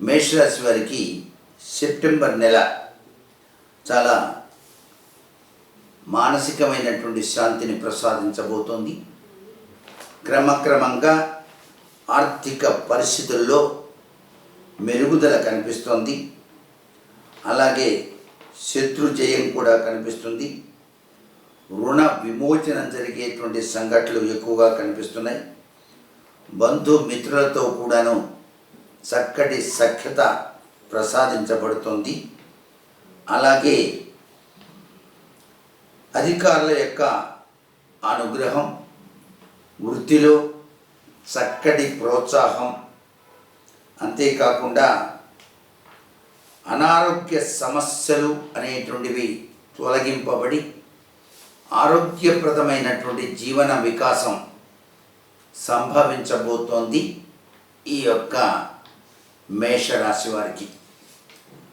మేషరాశి వారికి సెప్టెంబర్ నెల చాలా మానసికమైనటువంటి శాంతిని ప్రసాదించబోతోంది. క్రమక్రమంగా ఆర్థిక పరిస్థితుల్లో మెరుగుదల కనిపిస్తోంది. అలాగే శత్రు జయం కూడా కనిపిస్తుంది. రుణ విమోచన జరిగేటువంటి సంఘటనలు ఎక్కువగా కనిపిస్తున్నాయి. బంధు మిత్రులతో కూడాను చక్కటి సఖ్యత ప్రసాదించబడుతుంది. అలాగే అధికారుల యొక్క అనుగ్రహం వృత్తిలో చక్కటి ప్రోత్సాహం. అంతేకాకుండా అనారోగ్య సమస్యలు అనేటువంటివి తొలగింపబడి ఆరోగ్యప్రదమైనటువంటి జీవన వికాసం సంభవించబోతోంది. ఈ యొక్క మేషరాశి వారికి.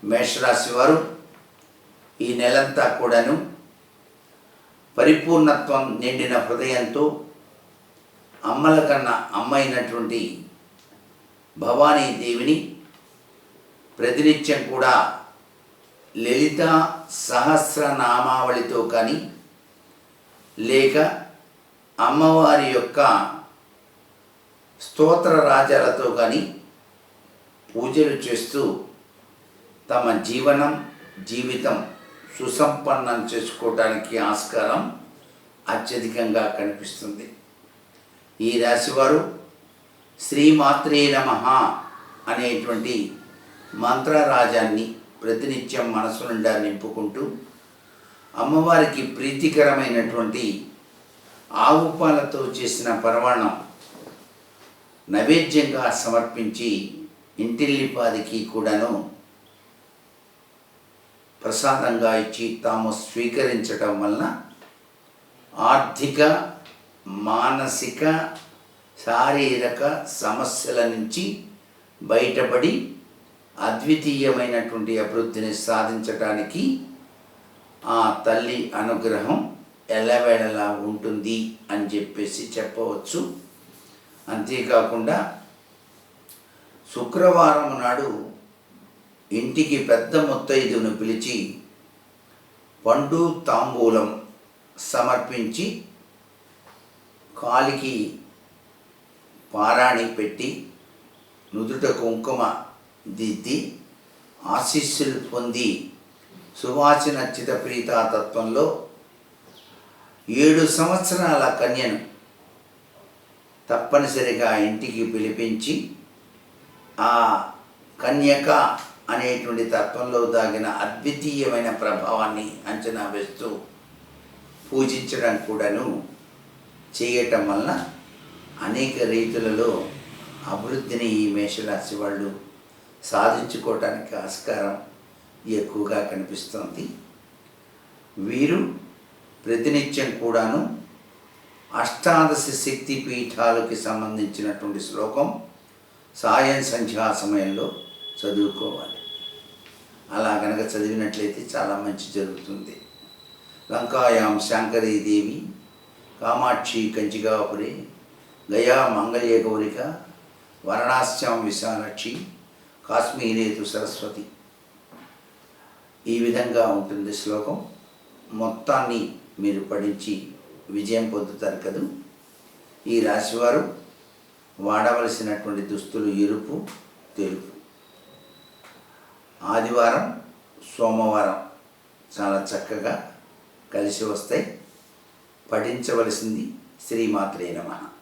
మేషరాశి వారు ఈ నెలంతా కూడాను పరిపూర్ణత్వం నిండిన హృదయంతో అమ్మల కన్నా అమ్మైనటువంటి భవానీ దేవిని ప్రతినిత్యం కూడా లలిత సహస్రనామావళితో కానీ లేక అమ్మవారి యొక్క స్తోత్ర రాజాలతో కానీ పూజలు చేస్తూ తమ జీవనం జీవితం సుసంపన్నం చేసుకోవడానికి ఆస్కారం అత్యధికంగా కనిపిస్తుంది. ఈ రాశివారు శ్రీమాత్రే నమ అనేటువంటి మంత్రరాజాన్ని ప్రతినిత్యం మనసు నిండా నింపుకుంటూ అమ్మవారికి ప్రీతికరమైనటువంటి ఆవు పాలతో చేసిన పరమాణం నైవేద్యంగా సమర్పించి ఇంటిల్లిపాదికి కూడాను ప్రసాదంగా ఇచ్చి తాము స్వీకరించటం వలన ఆర్థిక మానసిక శారీరక సమస్యల నుంచి బయటపడి అద్వితీయమైనటువంటి అభివృద్ధిని సాధించటానికి ఆ తల్లి అనుగ్రహం ఎల్లవేళలా ఉంటుంది అని చెప్పేసి చెప్పవచ్చు. అంతేకాకుండా శుక్రవారం నాడు ఇంటికి పెద్ద ముత్తైదును పిలిచి పండు తాంబూలం సమర్పించి కాలికి పారాణి పెట్టి నుదుట కుంకుమ దిద్ది ఆశీస్సులు పొంది సువాసన చిత ఏడు సంవత్సరాల కన్యను తప్పనిసరిగా ఇంటికి పిలిపించి ఆ కన్యక అనేటువంటి తత్వంలో దాగిన అద్వితీయమైన ప్రభావాన్ని అంచనా వేస్తూ పూజించడం కూడాను చేయటం వలన అనేక రీతులలో అభివృద్ధిని ఈ మేషరాశి వాళ్ళు సాధించుకోవటానికి ఆస్కారం ఎక్కువగా కనిపిస్తుంది. వీరు ప్రతినిత్యం కూడాను అష్టాదశ శక్తి పీఠాలకి సంబంధించినటువంటి శ్లోకం సాయం సంధ్యా సమయంలో చదువుకోవాలి. అలా కనుక చదివినట్లయితే చాలా మంచి జరుగుతుంది. లంకాయాం శాంకరీదేవి కామాక్షి కంచిగాపురి గయా మంగళ్య గౌరిక వారణాస్యాం విశాలక్షి కాశ్మీరేతు సరస్వతి. ఈ విధంగా ఉంటుంది శ్లోకం. మొత్తాన్ని మీరు పఠించి విజయం పొందుతారు కదూ? ఈ రాశివారు వాడవలసినటువంటి దుస్తులు ఎరుపు తెలుపు. ఆదివారం సోమవారం చాలా చక్కగా కలిసి వస్తాయి. పఠించవలసింది శ్రీమాత్రే నమః.